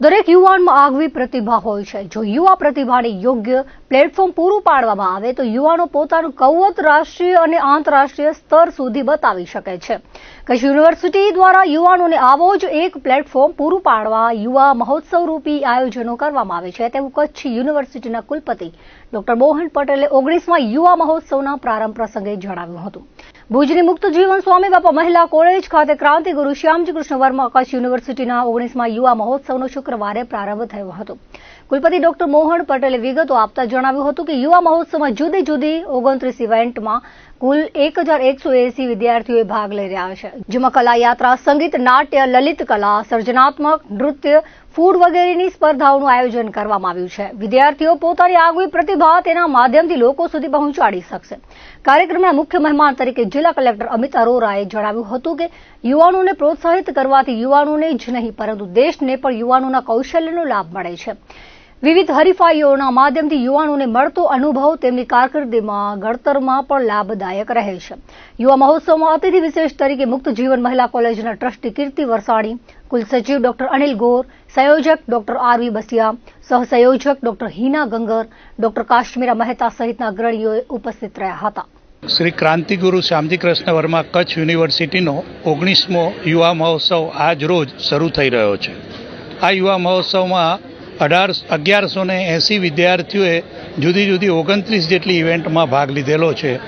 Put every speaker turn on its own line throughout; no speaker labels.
દરેક યુવાનમાં આગવી પ્રતિભા હોય છે. જો યુવા પ્રતિભાને યોગ્ય પ્લેટફોર્મ પૂરું પાડવામાં આવે, તો યુવાનો પોતાનું કૌવત રાષ્ટ્રીય અને આંતરરાષ્ટ્રીય સ્તર સુધી બતાવી શકે છે. કચ્છ યુનિવર્સિટી દ્વારા યુવાનોને આવો જ એક પ્લેટફોર્મ પૂરું પાડવા યુવા મહોત્સવ રૂપી આયોજનો કરવામાં આવે છે. તેવું કચ્છ યુનિવર્સિટીના કુલપતિ ડોક્ટર મોહન પટેલે ઓગણીસમાં યુવા મહોત્સવના પ્રારંભ પ્રસંગે જણાવ્યું હતું. ભુજની મુક્ત જીવન સ્વામી બાપા મહિલા કોલેજ ખાતે ક્રાંતિ ગુરુ શ્યામજી કૃષ્ણ વર્મા કચ્છ યુનિવર્સિટીના ઓગણીસમાં યુવા મહોત્સવનો શુક્રવારે પ્રારંભ થયો હતો. કુલપતિ ડોક્ટર મોહન પટેલે વિગતો આપતા જણાવ્યું હતું કે યુવા મહોત્સવમાં જુદી જુદી ઓગણત્રીસ ઇવેન્ટમાં કુલ એક હજાર એકસો એસી વિદ્યાર્થીઓએ ભાગ લઈ રહ્યા છે, જેમાં કલા યાત્રા સંગીત, નાટ્ય, લલિત કલા, સર્જનાત્મક, નૃત્ય, ફૂડ વગેરેની સ્પર્ધાઓનું આયોજન કરવામાં આવ્યું છે. વિદ્યાર્થીઓ પોતાની આગવી પ્રતિભા તેના માધ્યમથી લોકો સુધી પહોંચાડી શકશે. કાર્યક્રમના મુખ્ય મહેમાન તરીકે જિલ્લા કલેક્ટર અમિત અરોરાએ જણાવ્યું હતું કે, યુવાનોને પ્રોત્સાહિત કરવાથી યુવાનોને જ નહીં, પરંતુ દેશને પણ યુવાનોના કૌશલ્યનો લાભ મળે છે. વિવિધ હરીફાઈઓના માધ્યમથી યુવાનોને મળતો અનુભવ તેમની કારકિર્દીમાં ઘડતરમાં પણ લાભદાયક રહે છે. યુવા મહોત્સવમાં અતિથિ વિશેષ તરીકે મુક્ત જીવન મહિલા કોલેજના ટ્રસ્ટી કીર્તિ વરસાણી, કુલસચિવ ડોક્ટર અનિલ ગોર, સંયોજક ડોક્ટર આરવી બસિયા, સહસંયોજક ડોક્ટર હિના ગંગર, ડોક્ટર કાશ્મીરા મહેતા સહિતના અગ્રણીઓએ ઉપસ્થિત રહ્યા હતા.
શ્રી ક્રાંતિગુરુ શ્યામજી કૃષ્ણ વર્મા કચ્છ યુનિવર્સિટીનો ઓગણીસમો યુવા મહોત્સવ આજ રોજ શરૂ થઈ રહ્યો છે. આ યુવા મહોત્સવમાં અઢાર અગિયારસો ને એંસી વિદ્યાર્થીઓએ જુદી જુદી ઓગણત્રીસ જેટલી ઇવેન્ટમાં ભાગ લીધેલો છે.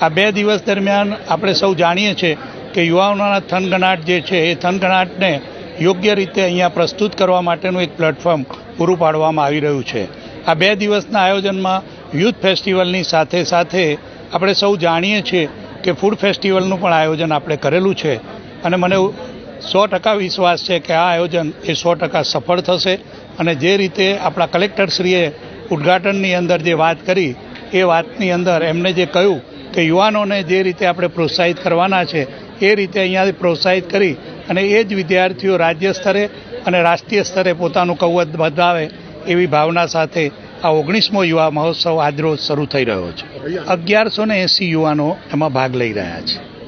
આ બે દિવસ દરમિયાન આપણે સૌ જાણીએ છીએ કે યુવાઓના થનગણાટ જે છે, એ થનગણાટને યોગ્ય રીતે અહીંયા પ્રસ્તુત કરવા માટેનું એક પ્લેટફોર્મ પૂરું પાડવામાં આવી રહ્યું છે. આ બે દિવસના આયોજનમાં યુથ ફેસ્ટિવલની સાથે સાથે આપણે સૌ જાણીએ છીએ કે ફૂડ ફેસ્ટિવલનું પણ આયોજન આપણે કરેલું છે. અને મને સો ટકા વિશ્વાસ છે કે આ આયોજન એ સો ટકા સફળ થશે. અને જે રીતે આપણા કલેક્ટરશ્રીએ ઉદ્ઘાટનની અંદર જે વાત કરી, એ વાતની અંદર એમને જે કહ્યું કે યુવાનોને જે રીતે આપણે પ્રોત્સાહિત કરવાના છે, એ રીતે અહીંયાથી પ્રોત્સાહિત કરી અને એ જ વિદ્યાર્થીઓ રાજ્ય સ્તરે અને રાષ્ટ્રીય સ્તરે પોતાનું કૌવત બધાવે એવી ભાવના સાથે આ ઓગણીસમો યુવા મહોત્સવ આજરોજ શરૂ થઈ રહ્યો છે. અગિયારસો ને એંસી યુવાનો એમાં ભાગ લઈ રહ્યા છે.